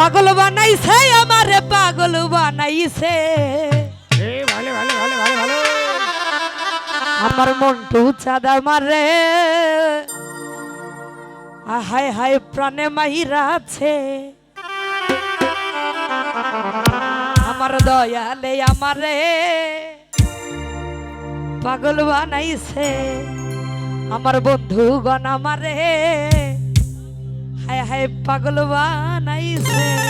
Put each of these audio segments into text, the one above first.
পাগল বানাইছে আমারে পাগল বানাইছে। ভালো ভালো ভালো ভালো আমার মনটু চাঁদা মারে। আহাই হাই প্রাণে মাহিরা আছে। আমার দয়ালে আমারে পাগল বানাইছে। আমার বন্ধু বন্ধুগণ আমারে হায় হায় পাগল বান easy.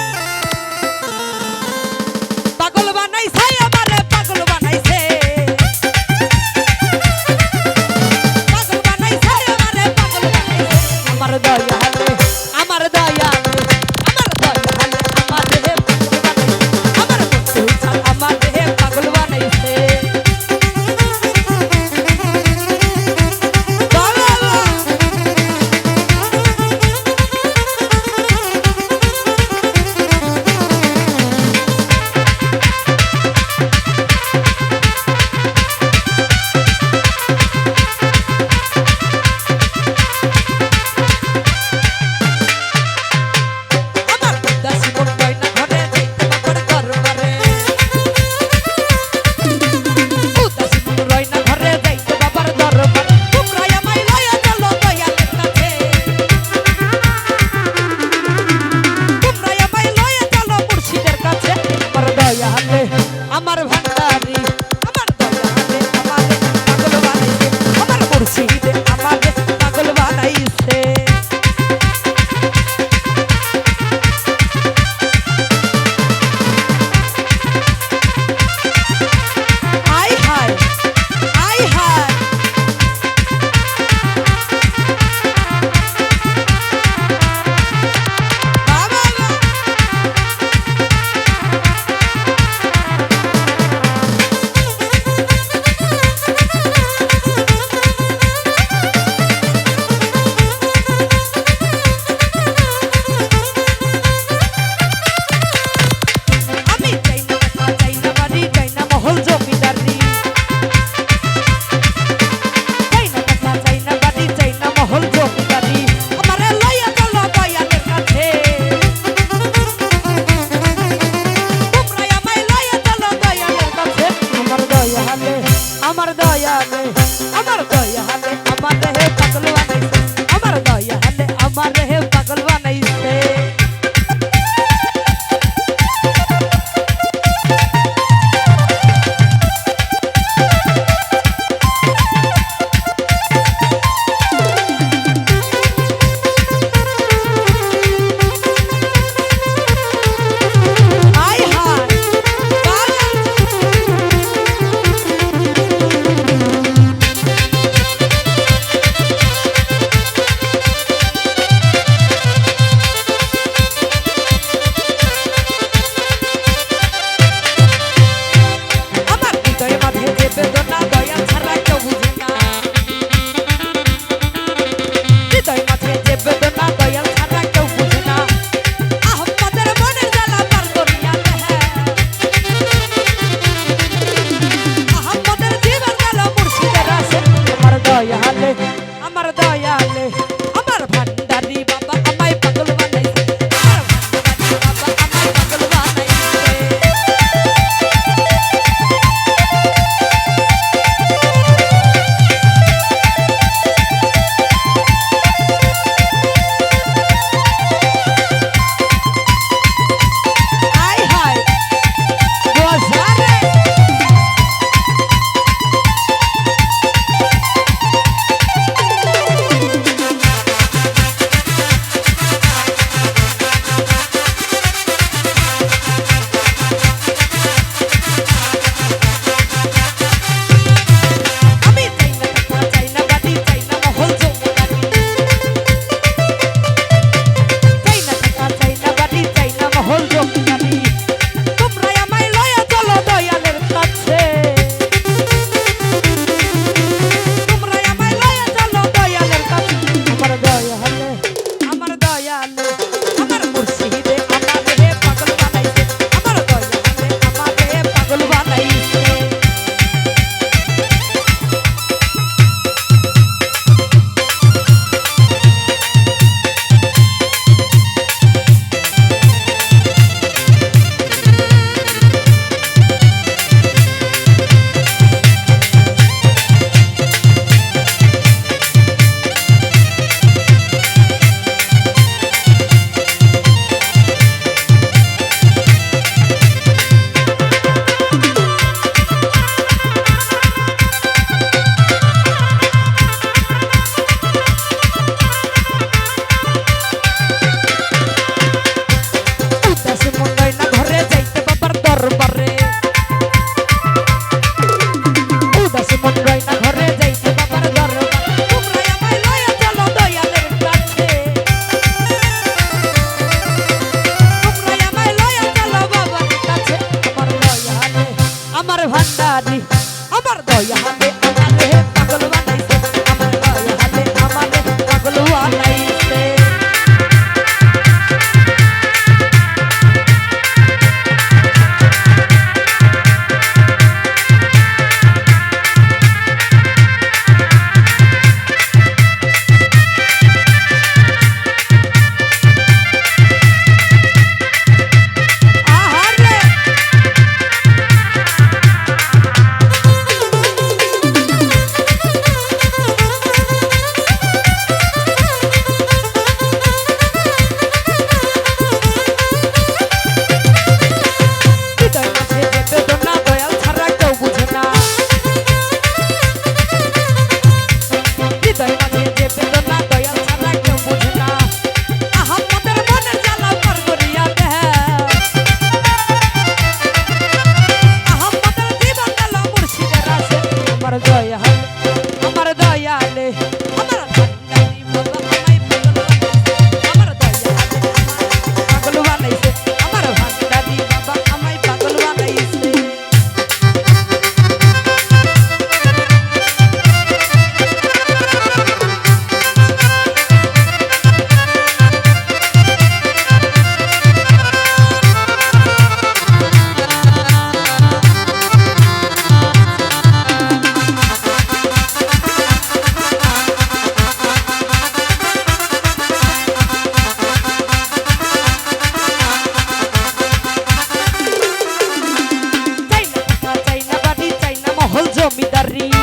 da rinha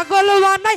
পাগল বানাই